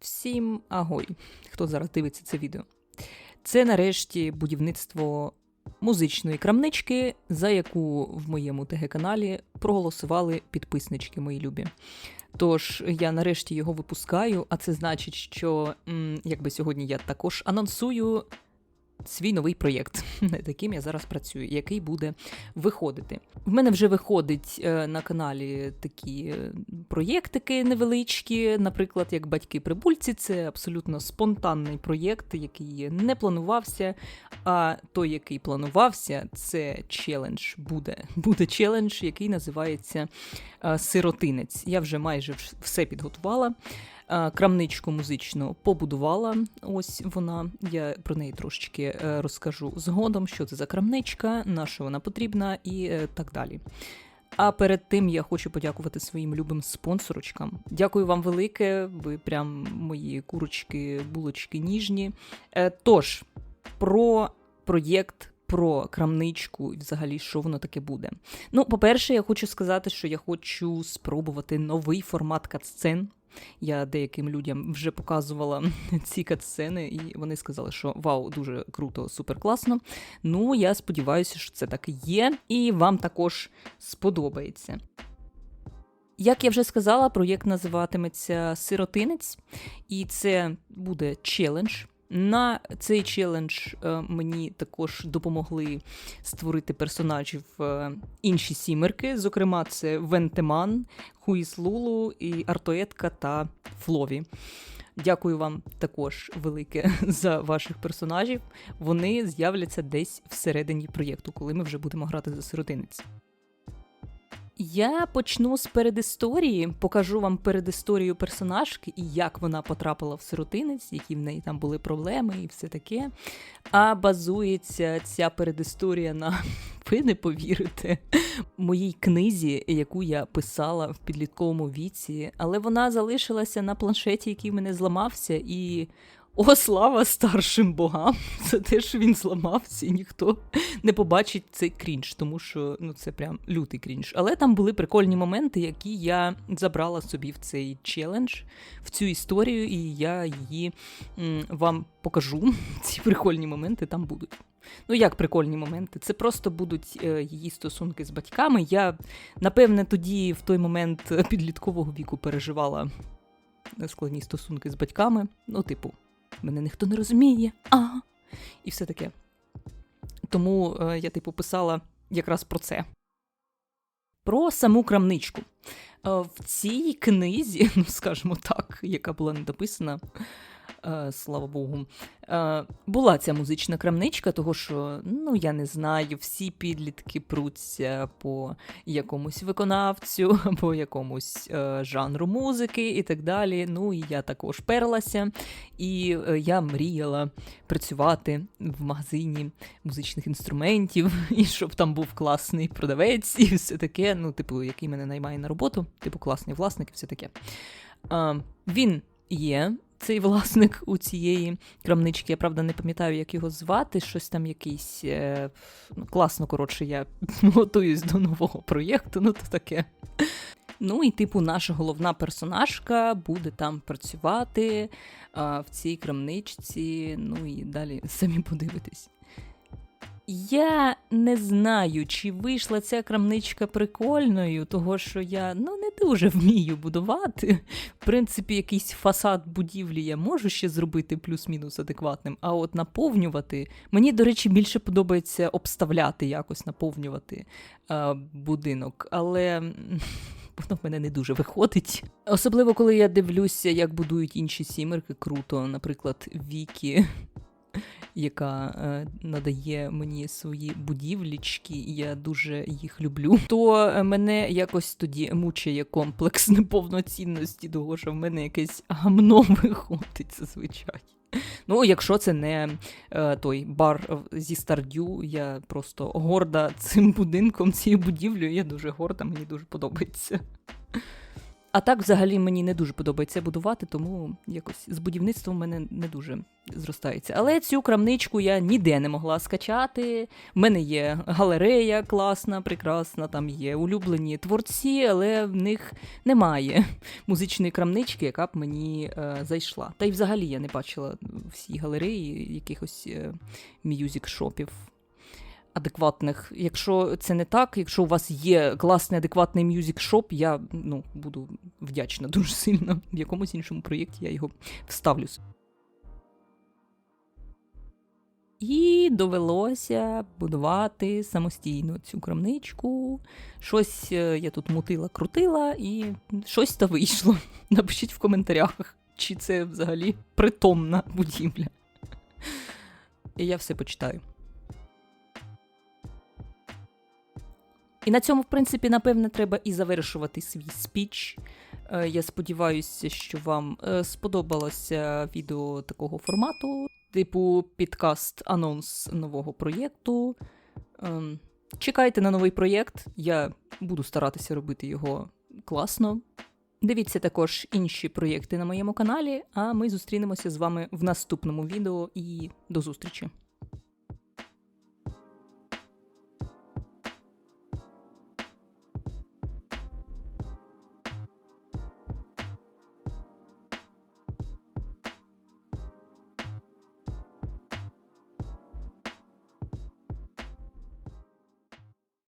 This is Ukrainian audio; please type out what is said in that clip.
Всім агой, хто зараз дивиться це відео. Це нарешті будівництво музичної крамнички, за яку в моєму ТГ-каналі проголосували підписнички мої любі. Тож я нарешті його випускаю, а це значить, що якби сьогодні я також анонсую свій новий проєкт, над яким я зараз працюю, який буде виходити. В мене вже виходить е, на каналі такі е, проєктики невеличкі, наприклад, як батьки прибульці. Це абсолютно спонтанний проєкт, який не планувався. А той, який планувався, це челендж. Буде буде челендж, який називається е, Сиротинець. Я вже майже все підготувала. Е, Крамничку музичну побудувала. Ось вона. Я про неї трошечки е, розкажу згодом, що це за крамничка, на що вона потрібна і е, так далі. А перед тим я хочу подякувати своїм любим спонсорочкам. Дякую вам велике. Ви прям мої курочки, булочки ніжні. Тож, про проєкт. Про крамничку і взагалі, що воно таке буде. Ну, по-перше, я хочу сказати, що я хочу спробувати новий формат катсцен. Я деяким людям вже показувала ці катсцени, і вони сказали, що вау, дуже круто, супер класно. Ну, я сподіваюся, що це так і є, і вам також сподобається. Як я вже сказала, проєкт називатиметься Сиротинець, і це буде челендж. На цей челендж е, мені також допомогли створити персонажів е, інші сімерки. Зокрема, це Вентеман, Хуїс Лулу, і Артоетка та Флові. Дякую вам також велике за ваших персонажів. Вони з'являться десь всередині проєкту, коли ми вже будемо грати за сиротинець. Я почну з передісторії, покажу вам передісторію персонажки і як вона потрапила в сиротинець, які в неї там були проблеми і все таке. А базується ця передісторія на ви не повірите моїй книзі, яку я писала в підлітковому віці, але вона залишилася на планшеті, який в мене зламався, і. О, слава старшим богам! За те, що він зламався, і ніхто не побачить цей крінж, тому що ну це прям лютий крінж. Але там були прикольні моменти, які я забрала собі в цей челендж, в цю історію, і я її м, вам покажу. Ці прикольні моменти там будуть. Ну, як прикольні моменти? Це просто будуть е, її стосунки з батьками. Я, напевне, тоді, в той момент е, підліткового віку, переживала складні стосунки з батьками. Ну, типу, мене ніхто не розуміє. А. І все таке. Тому е, я, типу, писала якраз про це. Про саму крамничку. Е, в цій книзі, ну скажімо так, яка була не дописана, е, слава Богу, е, була ця музична крамничка, того що, ну я не знаю, всі підлітки пруться по якомусь виконавцю, по якомусь е, жанру музики і так далі. Ну і я також перлася, і е, я мріяла працювати в магазині музичних інструментів, і щоб там був класний продавець, і все таке, ну, типу, який мене наймає на роботу, типу, класний власник, і все таке. Він є. Цей власник у цієї крамнички, я правда не пам'ятаю, як його звати. Щось там якийсь е, ну, класно, коротше, я готуюсь до нового проєкту, ну то таке. Ну і, типу, наша головна персонажка буде там працювати а, в цій крамничці. Ну і далі самі подивитесь. Я не знаю, чи вийшла ця крамничка прикольною, того що я ну не дуже вмію будувати. В принципі, якийсь фасад будівлі я можу ще зробити плюс-мінус адекватним. А от наповнювати мені, до речі, більше подобається обставляти якось наповнювати е, будинок, але. Воно в мене не дуже виходить. Особливо, коли я дивлюся, як будують інші сімерки круто, наприклад, Вікі, яка е, надає мені свої будівлічки, і я дуже їх люблю. То е, мене якось тоді мучає комплекс неповноцінності, того що в мене якесь гамно виходить зазвичай. Ну, якщо це не е, той бар зі Стардю, я просто горда цим будинком, цією будівлею. Я дуже горда, мені дуже подобається. А так, взагалі, мені не дуже подобається будувати, тому якось з будівництвом в мене не дуже зростається. Але цю крамничку я ніде не могла скачати. В мене є галерея класна, прекрасна, там є улюблені творці, але в них немає музичної крамнички, яка б мені е, зайшла. Та й взагалі я не бачила всі галереї якихось е, м'юзік-шопів адекватних. Якщо це не так, якщо у вас є класний адекватний м'юзік-шоп, я ну, буду вдячна дуже сильно. В якомусь іншому проєкті я його вставлю. І довелося будувати самостійно цю крамничку. Щось е, я тут мутила, крутила, і щось та вийшло. Напишіть в коментарях, чи це взагалі притомна будівля. І я все почитаю. І на цьому, в принципі, напевне, треба і завершувати свій спіч. Е, Я сподіваюся, що вам е, сподобалося відео такого формату, типу підкаст анонс нового проєкту. Ем, Чекайте на новий проєкт. Я буду старатися робити його класно. Дивіться також інші проєкти на моєму каналі, а ми зустрінемося з вами в наступному відео і до зустрічі!